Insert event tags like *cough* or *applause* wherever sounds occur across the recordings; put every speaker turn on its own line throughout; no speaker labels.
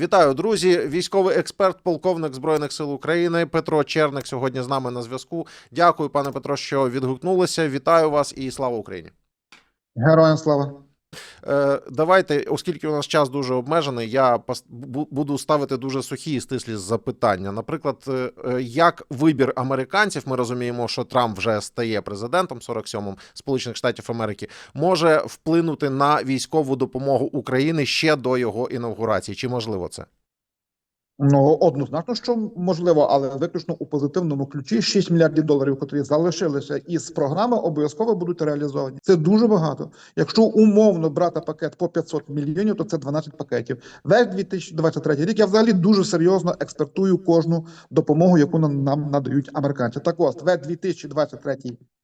Вітаю, друзі. Військовий експерт, полковник збройних сил України Петро Черник сьогодні з нами на зв'язку. Дякую, пане Петро, що відгукнулися. Вітаю вас і слава Україні.
Героям слава.
Е, давайте, оскільки у нас час дуже обмежений, я буду ставити дуже сухі і стислі запитання. Наприклад, е, е, як вибір американців, ми розуміємо, що Трамп вже стає президентом 47-м Сполучених Штатів Америки, може вплинути на військову допомогу України ще до його інаугурації. Чи можливо це?
Ну однозначно, що можливо, але виключно у позитивному ключі 6 мільярдів доларів, котрі залишилися із програми, обов'язково будуть реалізовані. Це дуже багато. Якщо умовно брати пакет по 500 мільйонів, то це 12 пакетів. Весь 2023 рік я взагалі дуже серйозно експертую кожну допомогу, яку нам, надають американці. Так ось весь 2023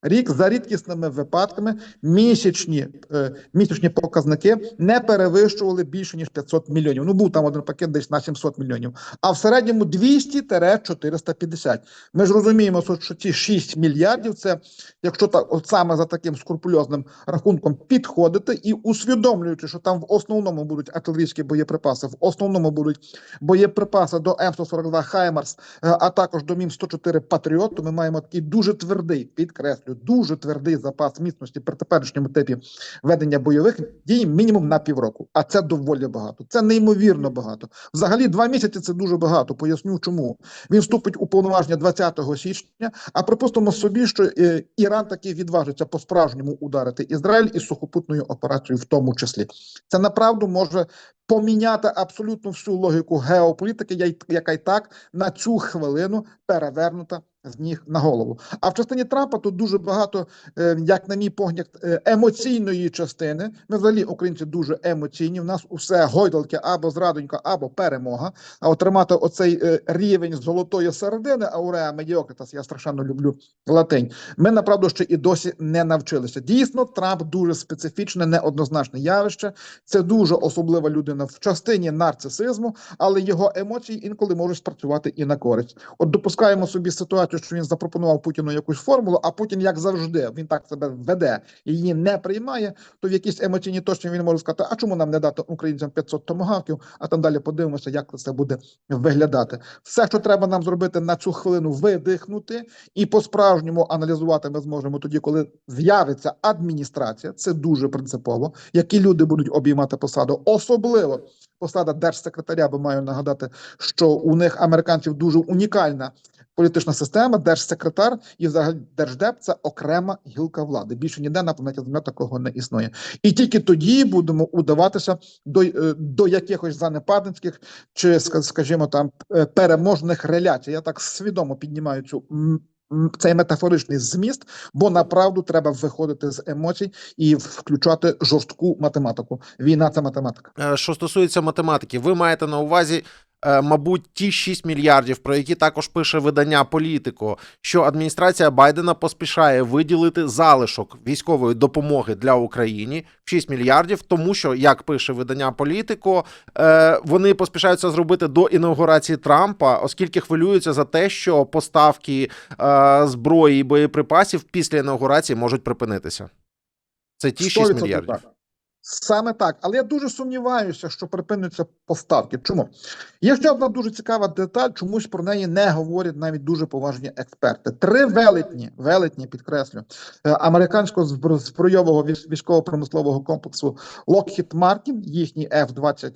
рік за рідкісними випадками місячні е, місячні показники не перевищували більше ніж 500 мільйонів. Ну був там один пакет десь на 700 мільйонів. А в середньому 200-450. Ми ж розуміємо, що- ці 6 мільярдів це, якщо так от саме за таким скрупульозним рахунком підходити і усвідомлюючи, що там в основному будуть артилерійські боєприпаси, в основному будуть боєприпаси до М142 Хаймарс, е, а також до Мім 104 Патріот, то ми маємо такий дуже твердий, підкреслю, дуже твердий запас міцності при теперішньому типі ведення бойових дій мінімум на півроку. А це доволі багато. Це неймовірно багато. Взагалі, два місяці це дуже багато. Поясню, чому він вступить у повноваження 20 січня. А припустимо собі, що е, Іран таки відважиться по справжньому ударити Ізраїль із сухопутною операцією, в тому числі. Це направду може поміняти абсолютно всю логіку геополітики, яка й так на цю хвилину перевернута з ніг на голову. А в частині Трампа тут дуже багато, е, як на мій погляд, е, емоційної частини. Ми взагалі українці дуже емоційні. В нас усе гойдалки або зрадонька, або перемога. А отримати оцей е, рівень золотої середини, ауреа медіокритас, я страшенно люблю латинь. Ми направду ще і досі не навчилися. Дійсно, Трамп дуже специфічне, неоднозначне явище. Це дуже особлива людина в частині нарцисизму, але його емоції інколи можуть спрацювати і на користь. От допускаємо собі ситуацію, що він запропонував Путіну якусь формулу, а Путін, як завжди, він так себе веде і її не приймає. То в якійсь емоційній точці він може сказати: а чому нам не дати українцям 500 томагавків? А там далі подивимося, як це буде виглядати. Все, що треба нам зробити на цю хвилину, видихнути і по-справжньому аналізувати ми зможемо тоді, коли з'явиться адміністрація. Це дуже принципово. Які люди будуть обіймати посаду, особливо посада держсекретаря, бо маю нагадати, що у них американців дуже унікальна. Політична система, держсекретар і взагалі держдеп це окрема гілка влади. Більше ніде на планеті Земля такого не існує. І тільки тоді будемо удаватися до, е, до якихось занепадницьких чи скажімо там е, переможних реляцій. Я так свідомо піднімаю цю цей метафоричний зміст, бо направду треба виходити з емоцій і включати жорстку математику. Війна це математика.
Е, Що стосується математики, ви маєте на увазі, мабуть, ті 6 мільярдів, про які також пише видання Політико, що адміністрація Байдена поспішає виділити залишок військової допомоги для України в 6 мільярдів, тому що, як пише видання Політико, е, вони поспішаються зробити до інаугурації Трампа, оскільки хвилюються за те, що поставки е, зброї і боєприпасів після інаугурації можуть припинитися. Це ті 6 мільярдів.
так. Саме так, але я дуже сумніваюся, що припинються поставки. Чому є ще одна дуже цікава деталь, чомусь про неї не говорять навіть дуже поважні експерти. Три велетні, велетні підкреслю е, американського збро- збройового військово-промислового комплексу Lockheed Martin, їхній F-22,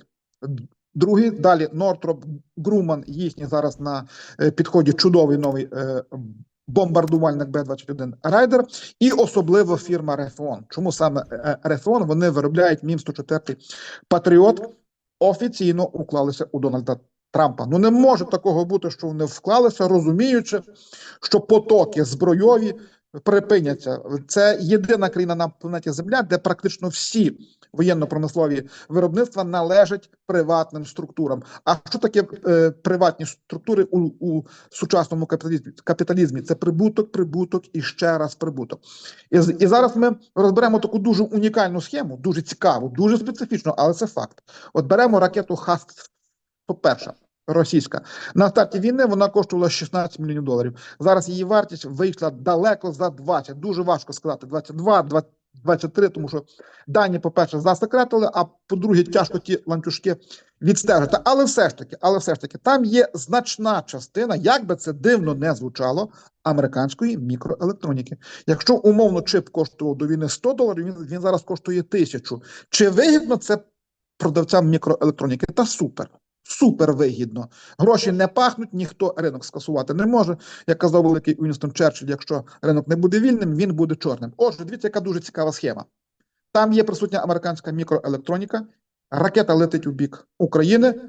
Другий далі Нортроп Груман, їхній зараз на е, підході чудовий новий е, бомбардувальник Б-21 Райдер, і особливо фірма Рефон. Чому саме е, Рефон? Вони виробляють Мім 104 Патріот, офіційно уклалися у Дональда Трампа. Ну не може такого бути, що вони вклалися, розуміючи, що потоки збройові припиняться. Це єдина країна на планеті Земля, де практично всі воєнно-промислові виробництва належать приватним структурам. А що таке е, приватні структури у, у сучасному капіталізмі? капіталізмі? Це прибуток, прибуток і ще раз прибуток. І, і зараз ми розберемо таку дуже унікальну схему, дуже цікаву, дуже специфічну, але це факт. От беремо ракету Хаст, по перша. Російська на старті війни вона коштувала 16 мільйонів доларів. Зараз її вартість вийшла далеко за 20. Дуже важко сказати 22, 23, тому що дані, по-перше, засекретили, а по-друге, тяжко ті ланцюжки відстежити. Але все ж таки, але все ж таки, там є значна частина, як би це дивно не звучало, американської мікроелектроніки. Якщо умовно чип коштував до війни 100 доларів, він, він зараз коштує тисячу. Чи вигідно це продавцям мікроелектроніки? Та супер. Супер вигідно. Гроші не пахнуть, ніхто ринок скасувати не може. Як казав великий Уінстон Черчилль, якщо ринок не буде вільним, він буде чорним. Отже, дивіться, яка дуже цікава схема. Там є присутня американська мікроелектроніка, ракета летить у бік України.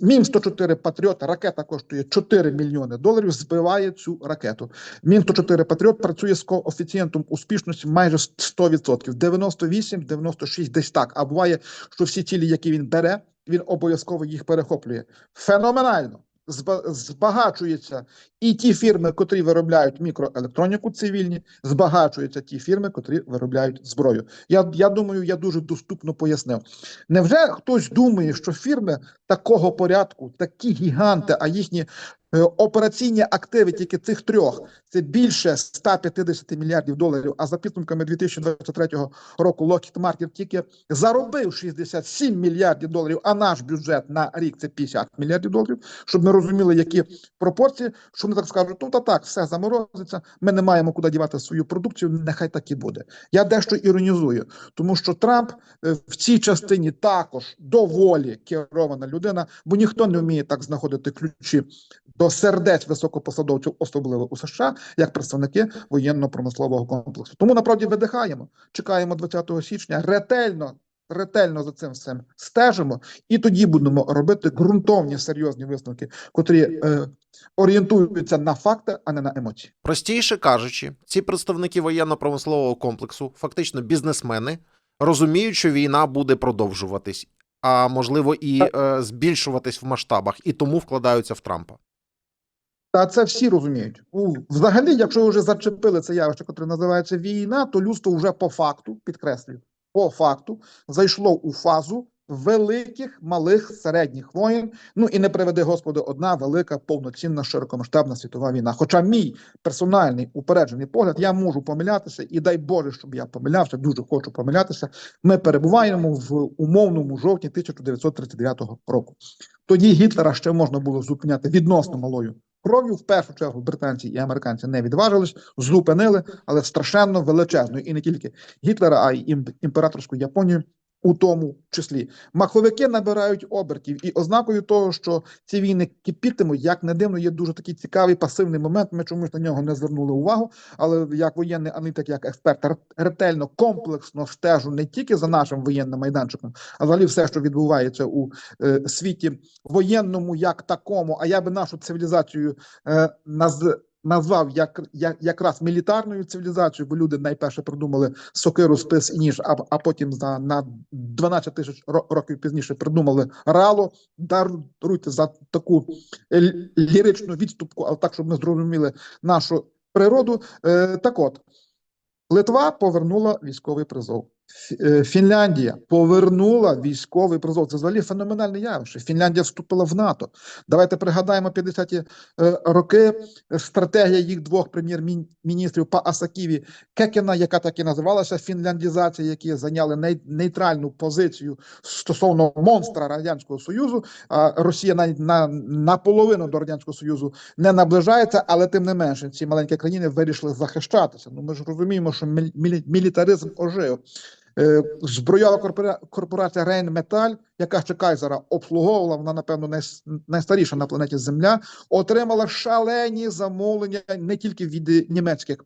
Мін 104 Патріот, ракета коштує 4 мільйони доларів, збиває цю ракету. Мін 104 Патріот працює з коефіцієнтом успішності майже 100%, 98, 96, десь так. А буває, що всі цілі, які він бере, він обов'язково їх перехоплює. Феноменально збагачуються і ті фірми, котрі виробляють мікроелектроніку цивільні, збагачуються ті фірми, котрі виробляють зброю. Я, я думаю, я дуже доступно пояснив. Невже хтось думає, що фірми такого порядку, такі гіганти, а їхні операційні активи тільки цих трьох це більше 150 мільярдів доларів. А за підсумками 2023 року Lockheed Martin тільки заробив 67 мільярдів доларів, а наш бюджет на рік це 50 мільярдів доларів. Щоб ми розуміли, які пропорції, що вони так скажуть, ну та так, все заморозиться. Ми не маємо куди дівати свою продукцію. Нехай так і буде. Я дещо іронізую, тому що Трамп е, в цій частині також доволі керована людина, бо ніхто не вміє так знаходити ключі до сердець високопосадовців, особливо у США, як представники воєнно-промислового комплексу. Тому насправді видихаємо, чекаємо 20 січня, ретельно. Ретельно за цим всім стежимо, і тоді будемо робити ґрунтовні серйозні висновки, котрі е, орієнтуються на факти, а не на емоції.
Простіше кажучи, ці представники воєнно-промислового комплексу, фактично бізнесмени, розуміють, що війна буде продовжуватись, а можливо і е, збільшуватись в масштабах, і тому вкладаються в Трампа.
Та це всі розуміють. Взагалі, якщо ви вже зачепили це явище, яке називається війна, то людство вже по факту, підкреслюю, по факту зайшло у фазу великих, малих, середніх воєн. Ну і не приведи Господи, одна велика повноцінна широкомасштабна світова війна. Хоча мій персональний упереджений погляд, я можу помилятися, і дай Боже, щоб я помилявся, дуже хочу помилятися. Ми перебуваємо в умовному жовтні 1939 року. Тоді Гітлера ще можна було зупиняти відносно малою кров'ю. В першу чергу британці і американці не відважились, зупинили, але страшенно величезною. І не тільки Гітлера, а й імператорську Японію. У тому числі маховики набирають обертів, і ознакою того, що ці війни кипітимуть, як не дивно, є дуже такий цікавий пасивний момент. Ми чомусь на нього не звернули увагу. Але як воєнний аналітик, як експерт, ретельно комплексно стежу не тільки за нашим воєнним майданчиком, а взагалі все, що відбувається у е, світі воєнному, як такому. А я би нашу цивілізацію е, наз, назвав як, як якраз мілітарною цивілізацією, бо люди найперше придумали сокиру, спис і ніж, а, а потім за на 12 тисяч років пізніше придумали рало. Даруйте за таку ліричну відступку, але так, щоб ми зрозуміли нашу природу. Е, так от. Литва повернула військовий призов. Е, Фінляндія повернула військовий призов. Це взагалі феноменальне явище. Фінляндія вступила в НАТО. Давайте пригадаємо 50-ті е, роки. Стратегія їх двох прем'єр-міністрів по Асаківі Кекена, яка так і називалася фінляндізація, які зайняли ней- нейтральну позицію стосовно монстра радянського союзу. А Росія на, на наполовину до радянського союзу не наближається, але тим не менше ці маленькі країни вирішили захищатися. Ну ми ж розуміємо, що мілі- мілі- мілітаризм ожив. Е, корпора- корпорація Рейнметаль, яка ще Кайзера обслуговувала, вона, напевно, найс- найстаріша на планеті Земля, отримала шалені замовлення не тільки від німецьких,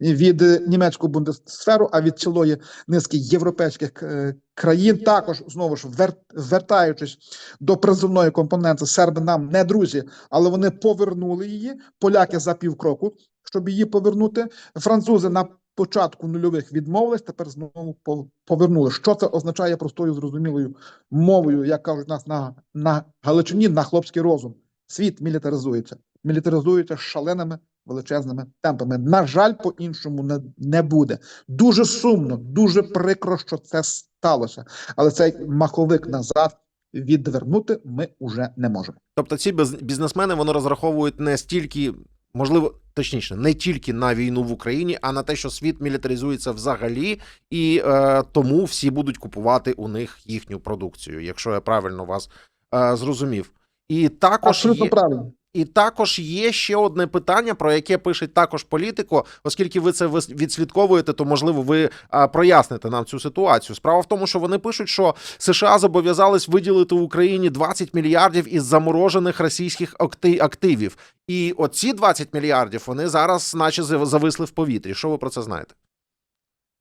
від німецького бундесферу, а від цілої низки європейських е, країн. Також знову ж вер- звертаючись до призовної компоненти, серби нам не друзі, але вони повернули її. Поляки за півкроку, щоб її повернути. Французи на початку нульових відмовились, тепер знову по- повернули. Що це означає простою зрозумілою мовою, як кажуть нас на, на Галичині, на хлопський розум. Світ мілітаризується, мілітаризується шаленими величезними темпами. На жаль, по-іншому не, не буде. Дуже сумно, дуже прикро, що це сталося. Але цей маховик назад відвернути ми уже не можемо.
Тобто ці біз- бізнесмени вони розраховують не стільки можливо, точніше, не тільки на війну в Україні, а на те, що світ мілітаризується взагалі, і е, тому всі будуть купувати у них їхню продукцію, якщо я правильно вас е, зрозумів. І також
Абсолютно
є,
правильно.
І також є ще одне питання, про яке пише також політико, оскільки ви це відслідковуєте, то можливо ви проясните нам цю ситуацію. Справа в тому, що вони пишуть, що США зобов'язались виділити Україні 20 мільярдів із заморожених російських активів. І оці 20 мільярдів вони зараз, наче, зав- зависли в повітрі. Що ви про це знаєте?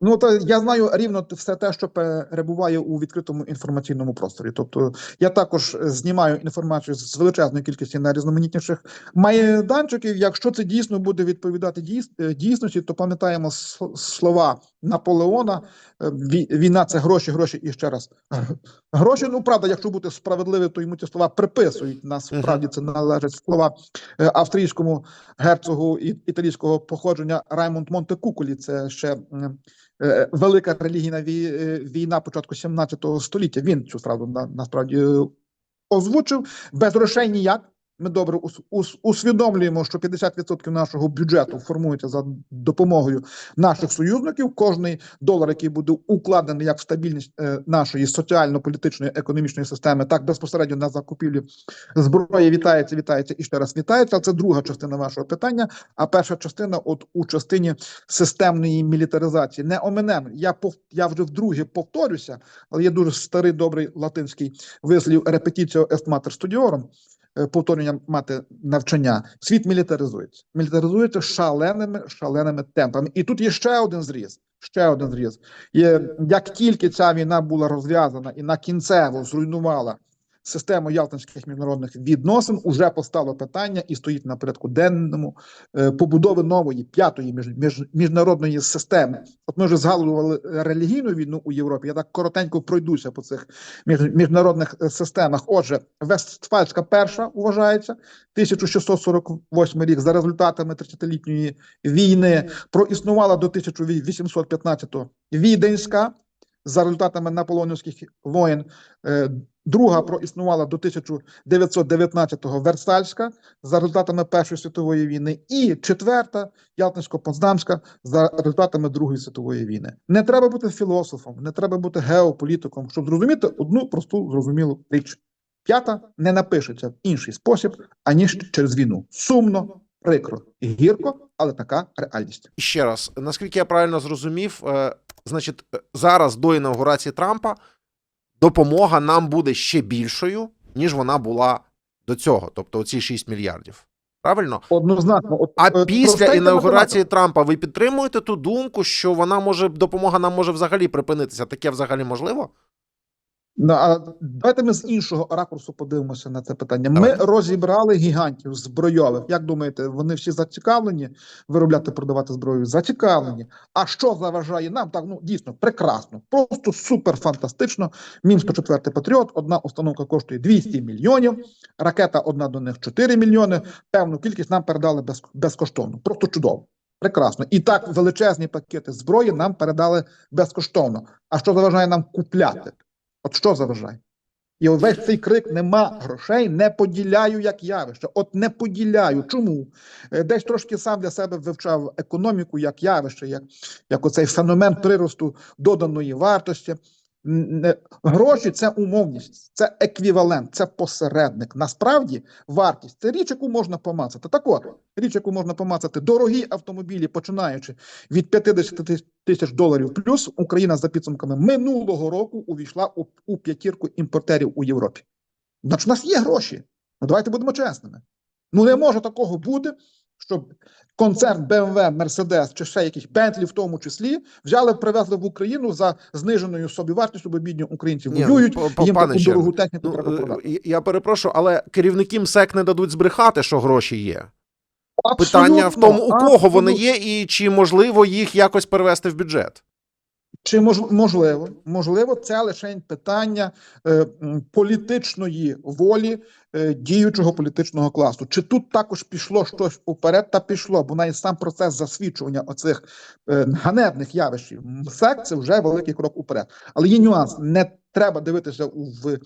Ну та я знаю рівно все те, що перебуває у відкритому інформаційному просторі. Тобто я також знімаю інформацію з величезної кількості найрізноманітніших майданчиків. Якщо це дійсно буде відповідати е, дійсності, то пам'ятаємо слова Наполеона: е, війна це гроші, гроші і ще раз *laughs* гроші. Ну правда, якщо бути справедливим, то йому ці слова приписують. Насправді це належать слова е, австрійському герцогу і- італійського походження Раймонд Монтекукулі. Це ще велика релігійна е, війна початку 17 століття. Він цю на, насправді е, озвучив без грошей ніяк. Ми добре ус- ус- усвідомлюємо, що 50% нашого бюджету формується за допомогою наших союзників. Кожний долар, який буде укладений як в стабільність е, нашої соціально-політичної економічної системи, так безпосередньо на закупівлі зброї вітається, вітається і ще раз вітається. Це друга частина вашого питання. А перша частина, от у частині системної мілітаризації, не оминемо. Я пов... я вже вдруге повторюся, але є дуже старий добрий латинський вислів репетіціо est mater studiorum, е, повторення мати навчання. Світ мілітаризується. Мілітаризується шаленими шаленими темпами. І тут є ще один зріз. Ще один зріз. І як тільки ця війна була розв'язана і на кінцево зруйнувала систему ялтинських міжнародних відносин, уже постало питання і стоїть на порядку денному е, побудови нової п'ятої між, між, міжнародної системи. От ми вже згадували релігійну війну у Європі. Я так коротенько пройдуся по цих між, міжнародних е, системах. Отже, Вестфальська перша вважається 1648 рік за результатами 30-літньої війни проіснувала до 1815-го Віденська за результатами наполеонівських воєн. Друга проіснувала до 1919-го Версальська за результатами Першої світової війни, і четверта Ялтинсько-Потсдамська за результатами Другої світової війни. Не треба бути філософом, не треба бути геополітиком, щоб зрозуміти одну просту зрозумілу річ. П'ята не напишеться в інший спосіб, аніж через війну. Сумно, прикро і гірко, але така реальність.
Ще раз, наскільки я правильно зрозумів, е, значить, е, зараз до інаугурації Трампа допомога нам буде ще більшою, ніж вона була до цього, тобто оці 6 мільярдів. Правильно?
Однозначно, от,
А
е,
після інаугурації Трампа ви підтримуєте ту думку, що вона може допомога нам може взагалі припинитися? Таке взагалі можливо?
Ну, а давайте ми з іншого ракурсу подивимося на це питання. Ми
Давайте.
розібрали гігантів збройових. Як думаєте, вони всі зацікавлені виробляти, продавати зброю? Зацікавлені. А що заважає нам? Так ну дійсно прекрасно, просто супер фантастично. Мін 104 Патріот. Одна установка коштує 200 мільйонів. Ракета одна до них 4 мільйони. Певну кількість нам передали без, безкоштовно. Просто чудово. Прекрасно. І так величезні пакети зброї нам передали безкоштовно. А що заважає нам купляти? От що заважає? І увесь цей крик нема грошей, не поділяю як явище. От не поділяю. Чому? Е, Десь трошки сам для себе вивчав економіку як явище, як, як оцей феномен приросту доданої вартості. Гроші це умовність, це еквівалент, це посередник. Насправді вартість це річ, яку можна помацати. Так от, річ, яку можна помацати, дорогі автомобілі, починаючи від 50 тисяч доларів плюс, Україна за підсумками минулого року увійшла у, у п'ятірку імпортерів у Європі. Значить, у нас є гроші. Ну давайте будемо чесними. Ну не може такого бути, щоб концерн BMW, Mercedes чи ще якісь Bentley в тому числі взяли, привезли в Україну за зниженою собівартістю, бо бідні українці
Ні,
воюють,
ну, по-
їм
пане
таку дорогу техніку
Ну,
треба
е,
продати.
я- перепрошую, але керівники МСЕК не дадуть збрехати, що гроші є. Питання в тому, у кого вони є, і чи можливо їх якось перевести в бюджет.
Чи мож, можливо, можливо, це лише питання е, політичної волі е, діючого політичного класу. Чи тут також пішло щось уперед та пішло, бо навіть сам процес засвідчування оцих е, ганебних явищ МСЕК – це вже великий крок уперед. Але є нюанс: не треба дивитися в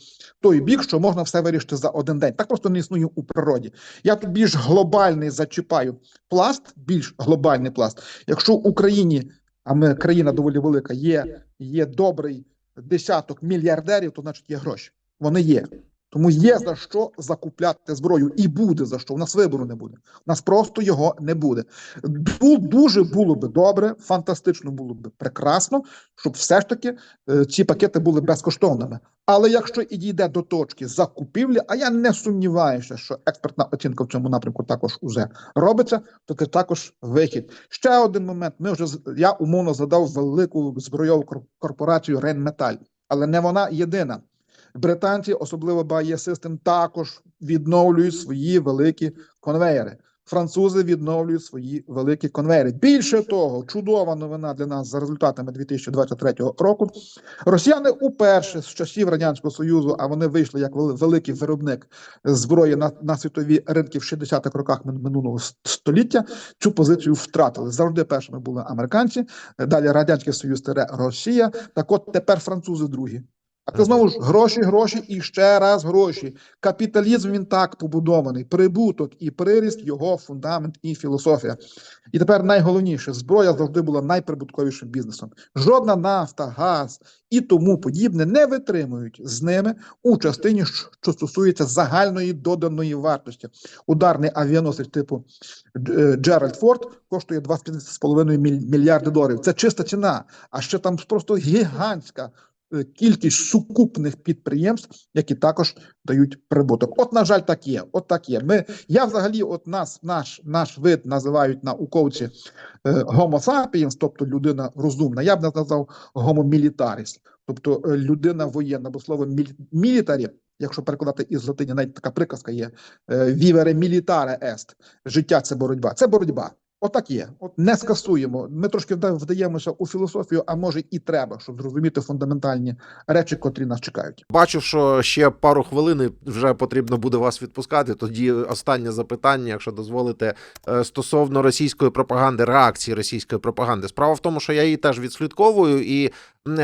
той бік, що можна все вирішити за один день. Так просто не існує у природі. Я тут більш глобальний зачіпаю пласт, більш глобальний пласт. Якщо в Україні, а ми країна доволі велика, є, є добрий десяток мільярдерів, то значить є гроші. Вони є. Тому є за що закупляти зброю, і буде за що. У нас вибору не буде. У нас просто його не буде. Ду- Дуже було би добре, фантастично було би прекрасно, щоб все ж таки е, ці пакети були безкоштовними. Але якщо і дійде до точки закупівлі, а я не сумніваюся, що експертна оцінка в цьому напрямку також уже робиться, то це також вихід. Ще один момент. Ми вже я умовно задав велику збройову кор- корпорацію Рейнметаль, але не вона єдина. Британці, особливо BAE System, також відновлюють свої великі конвейери. Французи відновлюють свої великі конвейери. Більше того, чудова новина для нас за результатами 2023 року. Росіяни уперше з часів радянського союзу, а вони вийшли як великий виробник зброї на, на світові ринки в 60-х роках минулого століття. Цю позицію втратили. Завжди першими були американці. Далі радянський союз Росія. Так, от тепер французи другі. А це знову ж гроші, гроші і ще раз гроші. Капіталізм він так побудований. Прибуток і приріст його фундамент і філософія. І тепер найголовніше: зброя завжди була найприбутковішим бізнесом. Жодна нафта, газ і тому подібне не витримують з ними у частині, що- стосується загальної доданої вартості. Ударний авіаносець типу е, Джеральд Форд коштує 2,5 міль- мільярди доларів. Це чиста ціна. А ще там просто гігантська кількість сукупних підприємств, які також дають прибуток. От, на жаль, так є. От так є. Ми я взагалі, от нас, наш наш вид називають науковці е, Homo sapiens, тобто людина розумна. Я б назвав Homo militaris, тобто е, людина воєнна, бо слово military, якщо перекладати із латині, навіть така приказка є: е, vivere militare est. Життя це боротьба. Це боротьба. Отак є. От не скасуємо. Ми трошки вда- вдаємося у філософію, а може і треба, щоб зрозуміти фундаментальні речі, котрі нас чекають.
Бачу, що ще пару хвилин вже потрібно буде вас відпускати. Тоді останнє запитання, якщо дозволите, е, стосовно російської пропаганди, реакції російської пропаганди. Справа в тому, що я її теж відслідковую і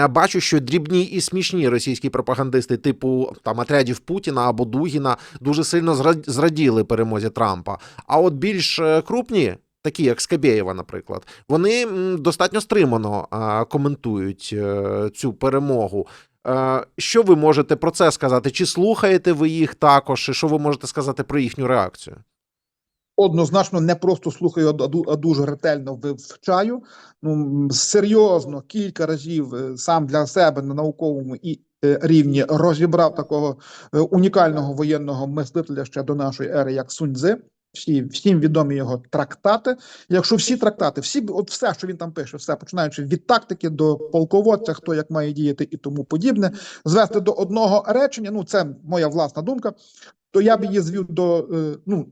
бачу, що дрібні і смішні російські пропагандисти, типу там отрядів Путіна або Дугіна, дуже сильно зра- зраділи перемозі Трампа. А от більш е, крупні. Такі як Скабєєва, наприклад, вони достатньо стримано коментують е, цю перемогу. Е, Що ви можете про це сказати? Чи слухаєте ви їх також? І що ви можете сказати про їхню реакцію?
Однозначно не просто слухаю, а дуже ретельно вивчаю. Ну серйозно кілька разів е, сам для себе на науковому і рівні розібрав такого унікального воєнного мислителя ще до нашої ери, як Сунь Цзи. Всі всім відомі його трактати. Якщо всі трактати, всі от все, що він там пише, все починаючи від тактики до полководця, хто як має діяти і тому подібне, звести до одного речення. Ну це моя власна думка. То я б її звів до е, ну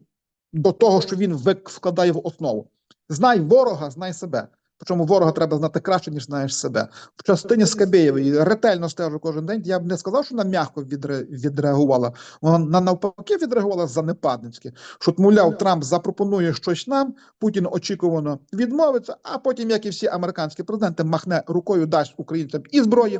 до того, що він вкладає в основу. Знай ворога, знай себе. Причому ворога треба знати краще, ніж знаєш себе. В частині Скабєєвої ретельно стежу кожен день. Я б не сказав, що вона м'яко відре, відреагувала. Вона на- навпаки відреагувала занепадницьки. Що, мовляв, Трамп запропонує щось нам, Путін очікувано відмовиться, а потім, як і всі американські президенти, махне рукою, дасть українцям і зброї,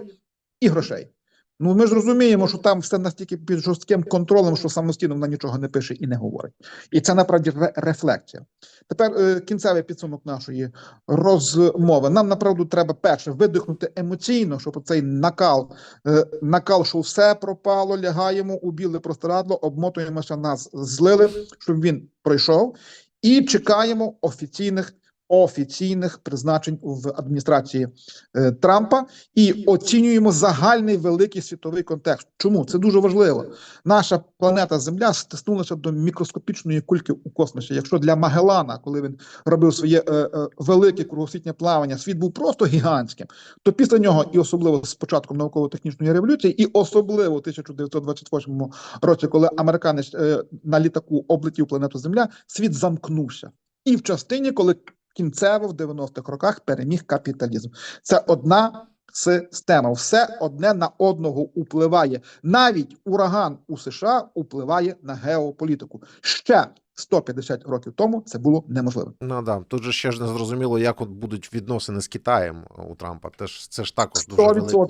і грошей. Ну ми ж розуміємо, що там все настільки під жорстким контролем, що самостійно вона нічого не пише і не говорить. І це насправді рефлексія. Тепер е, кінцевий підсумок нашої розмови. Нам направду треба перше видихнути емоційно, щоб цей накал, е, накал, що все пропало, лягаємо у біле простирадло, обмотуємося, нас злили, щоб він пройшов, і чекаємо офіційних. Офіційних призначень в адміністрації е, Трампа і оцінюємо загальний великий світовий контекст. Чому це дуже важливо? Наша планета Земля стиснулася до мікроскопічної кульки у космосі. Якщо для Магеллана, коли він робив своє е, е, велике кругосвітнє плавання, світ був просто гігантським, то після нього, і особливо з початком науково-технічної революції, і особливо в 1928 році, коли американець е, на літаку облетів планету Земля, світ замкнувся. І в частині, коли кінцево в 90-х роках переміг капіталізм. Це одна система. Все одне на одного впливає. Навіть ураган у США впливає на геополітику. Ще 150 років тому це було неможливо.
Ну да, тут же ще ж не зрозуміло, як от будуть відносини з Китаєм у Трампа. Теж це ж також дуже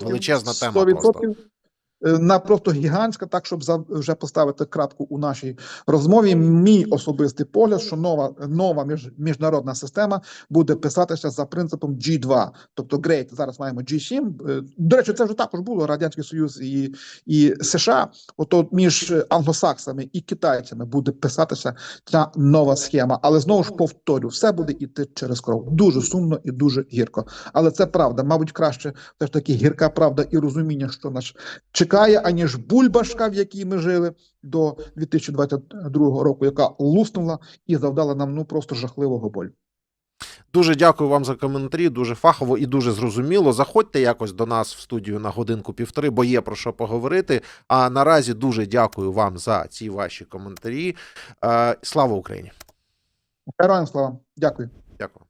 величезна тема.
100%.
Просто.
Е, На просто гігантська, так щоб за вже поставити крапку у нашій розмові. Мій особистий погляд, що нова нова між, міжнародна система буде писатися за принципом G2, тобто Great, зараз маємо G7. Е, До речі, це вже також було радянський Союз і, і США. Ото між англосаксами і китайцями буде писатися ця нова схема. Але знову ж повторю, все буде іти через кров. Дуже сумно і дуже гірко. Але це правда. Мабуть, краще все ж таки гірка правда і розуміння, що нас чекає, аніж бульбашка, в якій ми жили до 2022 року, яка луснула і завдала нам ну просто жахливого болю.
Дуже дякую вам за коментарі, дуже фахово і дуже зрозуміло. Заходьте якось до нас в студію на годинку півтори, бо є про що поговорити. А наразі дуже дякую вам за ці ваші коментарі. Е, Слава Україні!
Героям слава, дякую.
Дякую.